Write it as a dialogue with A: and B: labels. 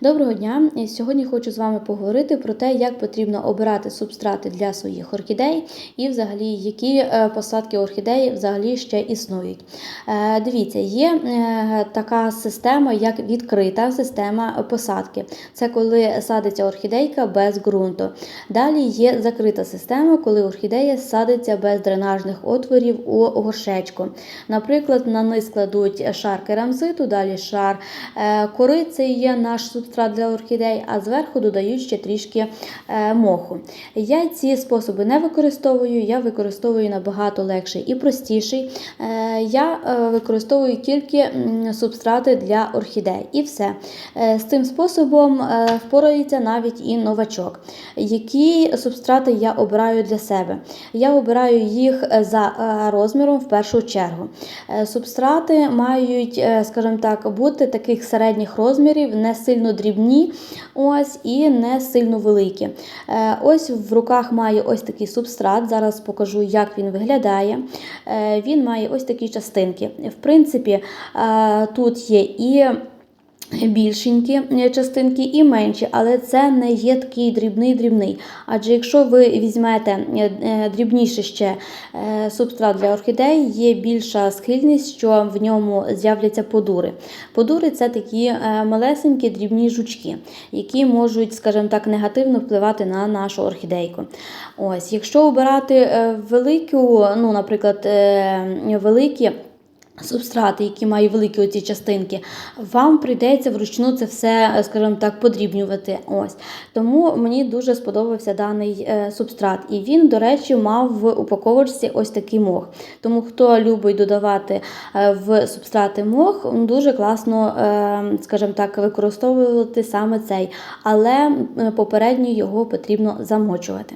A: Доброго дня! Сьогодні хочу з вами поговорити про те, як потрібно обирати субстрати для своїх орхідей і взагалі які е, посадки орхідеї взагалі ще існують. Е, Дивіться, є е, така система, як відкрита система посадки. Це коли садиться орхідейка без ґрунту. Далі є закрита система, коли орхідея садиться без дренажних отворів у горшечку. Наприклад, на низ кладуть шар керамзиту, далі шар кори, це є наш субстрат для орхідей, а зверху додають ще трішки е, моху. Я ці способи не використовую, я використовую набагато легший і простіший. Е, Я е, використовую тільки субстрати для орхідей і все. З цим способом впорається навіть і новачок. Які субстрати я обираю для себе? Я обираю їх за розміром в першу чергу. Субстрати мають, скажімо так, бути таких середніх розмірів, не сильно дрібні, ось і не сильно великі. Е, Ось в руках маю ось такий субстрат. Зараз покажу, як він виглядає. Е, Він має ось такі частинки. В принципі, е, тут є і більшенькі е, частинки і менші, але це не є такий дрібний-дрібний. Адже якщо ви візьмете е, е, дрібніше ще субстрат для орхідей, є більша схильність, що в ньому з'являться подури. Подури це такі малесенькі дрібні жучки, які можуть, скажімо так, негативно впливати на нашу орхідейку. Ось, якщо обирати велику, ну, наприклад, великі. Субстрати, які мають великі оці частинки, вам прийдеться вручну це все, е, скажімо так, подрібнювати. Ось. Тому мені дуже сподобався даний е, субстрат. І він, до речі, мав в упаковочці ось такий мох. Тому хто любить додавати е, в субстрати мох, дуже класно, скажімо так, використовувати саме цей. Але попередньо його потрібно замочувати.